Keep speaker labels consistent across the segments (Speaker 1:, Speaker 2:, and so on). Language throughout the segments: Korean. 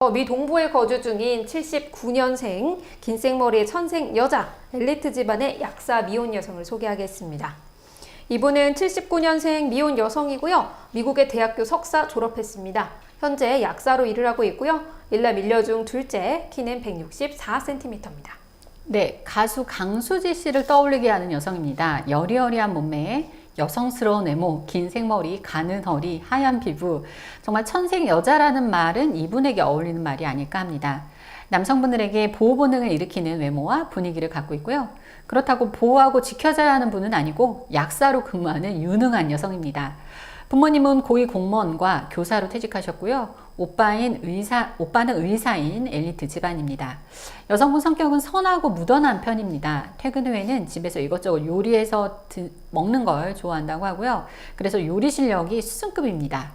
Speaker 1: 어, 미 동부에 거주 중인 79년생 긴 생머리의 천생 여자 엘리트 집안의 약사 미혼 여성을 소개하겠습니다. 이분은 79년생 미혼 여성이고요. 미국의 대학교 석사 졸업했습니다. 현재 약사로 일을 하고 있고요. 일남 일녀 중 둘째, 키는 164cm입니다.
Speaker 2: 네, 가수 강수지 씨를 떠올리게 하는 여성입니다. 여리여리한 몸매에 여성스러운 외모, 긴 생머리, 가는 허리, 하얀 피부. 정말 천생 여자라는 말은 이분에게 어울리는 말이 아닐까 합니다. 남성분들에게 보호 본능을 일으키는 외모와 분위기를 갖고 있고요. 그렇다고 보호하고 지켜줘야 하는 분은 아니고 약사로 근무하는 유능한 여성입니다. 부모님은 고위 공무원과 교사로 퇴직하셨고요. 오빠인 의사, 오빠는 의사인 엘리트 집안입니다. 여성분 성격은 선하고 무던한 편입니다. 퇴근 후에는 집에서 이것저것 요리해서 드- 먹는 걸 좋아한다고 하고요. 그래서 요리 실력이 수준급입니다.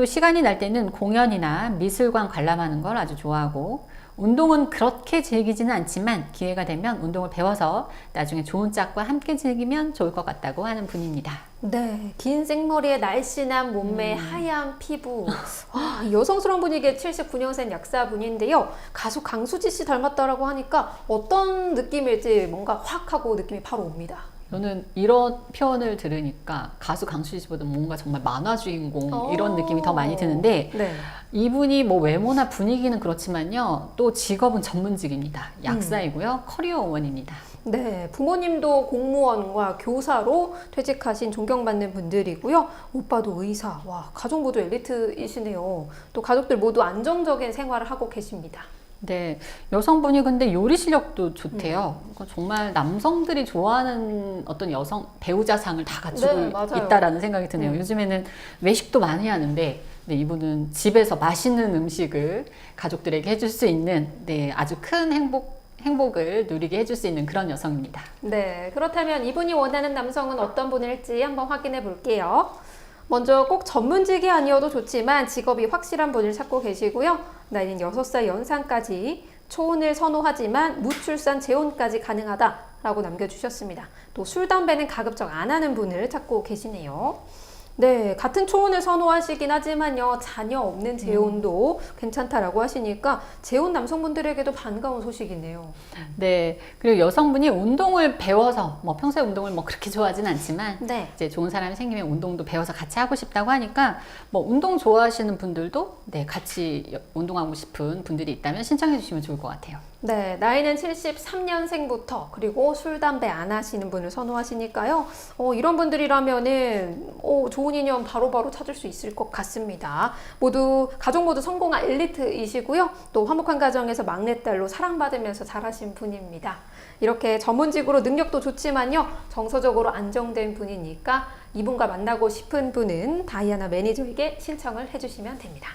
Speaker 2: 또 시간이 날 때는 공연이나 미술관 관람하는 걸 아주 좋아하고 운동은 그렇게 즐기지는 않지만 기회가 되면 운동을 배워서 나중에 좋은 짝과 함께 즐기면 좋을 것 같다고 하는 분입니다.
Speaker 1: 네, 긴 생머리에 날씬한 몸매, 하얀 피부. 와, 이 여성스러운 분위기의 79년생 약사분인데요. 가수 강수지 씨 닮았다라고 하니까 어떤 느낌일지 뭔가 확 하고 느낌이 바로 옵니다.
Speaker 2: 저는 이런 표현을 들으니까 가수 강수지 씨보다 뭔가 정말 만화 주인공 이런 느낌이 더 많이 드는데
Speaker 1: 네.
Speaker 2: 이분이 뭐 외모나 분위기는 그렇지만요 또 직업은 전문직입니다 약사이고요 커리어 원입니다
Speaker 1: 네, 부모님도 공무원과 교사로 퇴직하신 존경받는 분들이고요. 오빠도 의사, 와, 가족 모두 엘리트이시네요. 또 가족들 모두 안정적인 생활을 하고 계십니다.
Speaker 2: 네 여성분이 근데 요리 실력도 좋대요 그러니까 정말 남성들이 좋아하는 어떤 여성 배우자상을 다 갖추고
Speaker 1: 네, 맞아요.
Speaker 2: 있다라는 생각이 드네요
Speaker 1: 음.
Speaker 2: 요즘에는 외식도 많이 하는데 네, 이분은 집에서 맛있는 음식을 가족들에게 해줄 수 있는 네, 아주 큰 행복 행복을 누리게 해줄 수 있는 그런 여성입니다.
Speaker 1: 네, 그렇다면 이분이 원하는 남성은 어떤 분일지 한번 확인해 볼게요. 먼저 꼭 전문직이 아니어도 좋지만 직업이 확실한 분을 찾고 계시고요. 나이는 6살 연상까지 초혼을 선호하지만 무출산 재혼까지 가능하다라고 남겨주셨습니다. 또 술, 담배는 가급적 안 하는 분을 찾고 계시네요. 네, 같은 초혼을 선호하시긴 하지만요, 자녀 없는 재혼도 괜찮다라고 하시니까 재혼 남성분들에게도 반가운 소식이네요.
Speaker 2: 네, 그리고 여성분이 운동을 배워서 뭐 평소에 운동을 뭐 그렇게 좋아하진 않지만
Speaker 1: 네.
Speaker 2: 이제 좋은 사람이 생기면 운동도 배워서 같이 하고 싶다고 하니까 뭐 운동 좋아하시는 분들도 네 같이 여- 운동하고 싶은 분들이 있다면 신청해 주시면 좋을 것 같아요.
Speaker 1: 네, 나이는 73년생부터 그리고 술, 담배 안 하시는 분을 선호하시니까요. 어, 이런 분들이라면은 어, 좋은 인연 바로바로 찾을 수 있을 것 같습니다. 모두 가족 모두 성공한 엘리트이시고요. 또 화목한 가정에서 막내딸로 사랑받으면서 자라신 분입니다. 이렇게 전문직으로 능력도 좋지만요. 정서적으로 안정된 분이니까 이분과 만나고 싶은 분은 다이아나 매니저에게 신청을 해주시면 됩니다.